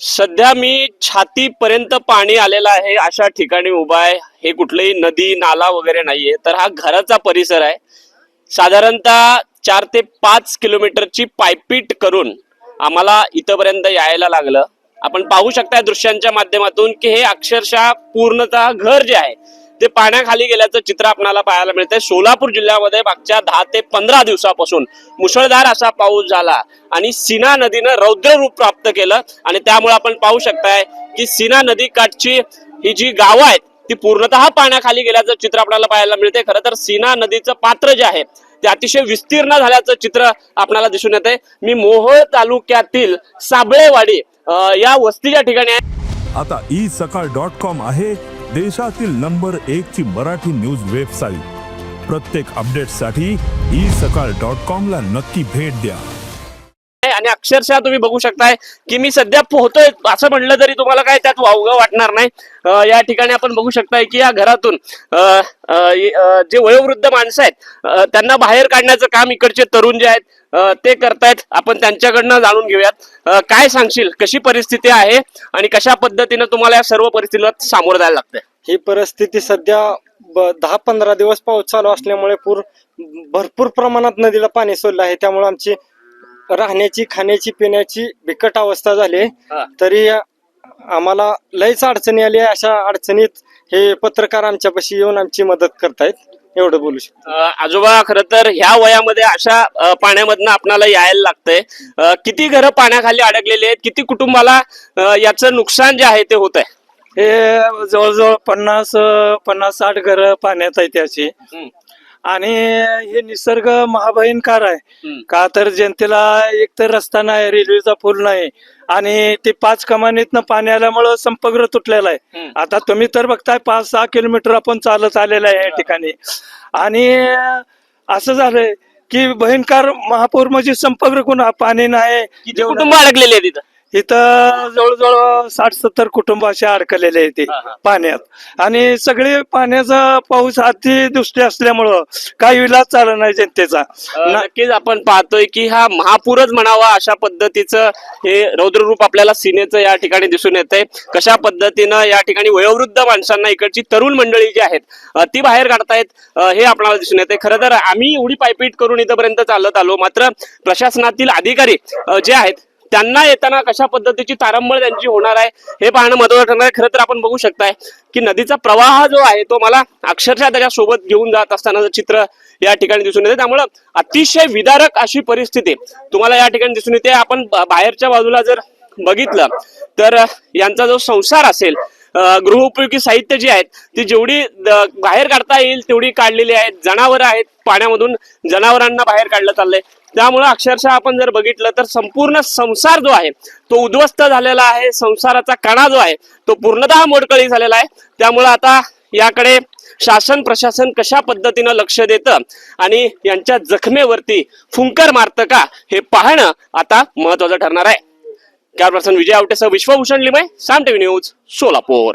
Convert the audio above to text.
सध्या मी छातीपर्यंत पाणी आलेलं आहे अशा ठिकाणी उभा आहे. हे कुठलंही नदी नाला वगैरे नाहीये. तर हा घराचा परिसर आहे. साधारणतः चार ते पाच किलोमीटरची पायपीट करून आम्हाला इथंपर्यंत यायला लागलं. आपण पाहू शकता दृश्यांच्या माध्यमातून की हे अक्षरशः पूर्णतः घर जे आहे ते पाण्याखाली गेल्याचं चित्र आपल्याला पाहायला मिळते सोलापूर जिल्ह्यामध्ये मागच्या दहा ते पंधरा दिवसापासून मुसळधार असा पाऊस झाला आणि सीना नदीनं रौद्र रूप प्राप्त केलं. आणि त्यामुळे आपण पाहू शकताय की सीना नदी काठची ही जी गावं आहेत ती पूर्णतः पाण्याखाली गेल्याचं चित्र आपल्याला पाहायला मिळते खरं तर सीना नदीचं पात्र जे आहे ते अतिशय विस्तीर्ण झाल्याचं चित्र आपल्याला दिसून येते मी मोहोळ तालुक्यातील साबळेवाडी या वस्तीच्या ठिकाणी आहे. आता ई सकाळ डॉट कॉम आहे. देशातील नंबर एक ची मराठी न्यूज वेबसाईट. प्रत्येक अपडेटसाठी ई सकाळ डॉट कॉम ला नक्की भेट द्या. आणि अक्षरशः तुम्ही बघू शकताय की मी सध्या पोहतोय असं म्हणलं तरी तुम्हाला काय त्यात वावगं वाटणार नाही. या ठिकाणी आपण बघू शकताय की या घरातून जे वयोवृद्ध माणसं आहेत त्यांना बाहेर काढण्याचं काम इकडचे तरुण जे आहेत ते करतायत. आपण त्यांच्याकडनं जाणून घेऊयात. काय सांगशील? कशी परिस्थिती आहे? आणि कशा पद्धतीनं तुम्हाला या सर्व परिस्थितीला सामोरं जायला लागतंय? ही परिस्थिती सध्या दहा पंधरा दिवस पाऊस चालू असल्यामुळे पूर भरपूर प्रमाणात नदीला पाणी सोडलं आहे. त्यामुळे आमची राहण्याची खाण्याची पिण्याची बिकट अवस्था झाली. तरी आम्हाला लयच अडचणी आली आहे. अशा अडचणीत हे पत्रकार आमच्यापाशी येऊन आमची मदत करतायत. एवढं बोलू शकतो. आजोबा खर तर ह्या वयामध्ये अशा पाण्यामधनं आपणाला यायला लागतंय. किती घरं पाण्याखाली अडकलेली आहेत? किती कुटुंबाला याचं नुकसान जे आहे ते होत आहे हे जवळजवळ पन्नास पन्नास साठ घर पाण्यात आहे त्याची आणि हे निसर्ग महाभयंकर आहे. का तर जनतेला एक तर रस्ता नाही रेल्वेचा पूल नाही आणि ते पाच कमानीतनं पाणी आल्यामुळं संपर्क तुटलेला आहे. आता तुम्ही तर बघताय पाच सहा किलोमीटर आपण चालत आलेलं आहे या ठिकाणी. आणि असं झालंय की भयंकर महापूर म्हणजे संपर्क कुणा पाणी नाही कुटुंब अडकलेली आहेत तिथं? इथं जवळजवळ साठ सत्तर कुटुंब असे अडकलेले आहेत. पाण्यात. आणि सगळे पाण्याचा पाऊस अतिदृष्टी असल्यामुळं काही विलाज चालला नाही जनतेचा. नक्कीच आपण पाहतोय की हा महापूरच म्हणावा अशा पद्धतीचं हे रौद्र रूप आपल्याला सीनेचं या ठिकाणी दिसून येतंय. कशा पद्धतीनं या ठिकाणी वयोवृद्ध माणसांना इकडची तरुण मंडळी जी आहेत ती बाहेर काढतायत हे आपल्याला दिसून येते खरं तर आम्ही एवढी पायपीट करून इथपर्यंत चालत आलो. मात्र प्रशासनातील अधिकारी जे आहेत त्यांना येताना कशा पद्धतीची तारंबळ त्यांची होणार आहे हे पाहणं महत्वाचं ठरणार आहे. खरं तर आपण बघू शकताय की नदीचा प्रवाह जो आहे तो मला अक्षरशः त्याच्या सोबत घेऊन जात असतानाचं चित्र या ठिकाणी दिसून येते. त्यामुळं अतिशय विदारक अशी परिस्थिती तुम्हाला या ठिकाणी दिसून येते. आपण बाहेरच्या बाजूला जर बघितलं तर यांचा जो संसार असेल अ, गृहोपयोगी साहित्य जे आहेत ती जेवढी बाहेर काढता येईल तेवढी काढलेली आहेत. जनावरं आहेत पाण्यामधून जनावरांना बाहेर काढलं चाललंय. त्यामुळं अक्षरशः आपण जर बघितलं तर संपूर्ण संसार जो आहे तो उद्ध्वस्त झालेला आहे. संसाराचा कणा जो आहे तो पूर्णतः मोडकळी झालेला आहे. त्यामुळं आता याकडे शासन प्रशासन कशा पद्धतीनं लक्ष देतं आणि यांच्या जखमेवरती फुंकर मारतं का हे पाहणं आता महत्वाचं ठरणार आहे. कॅमेरा विजय आवटेसह विश्वभूषण लिमय साम टीव्ही न्यूज सोलापूर.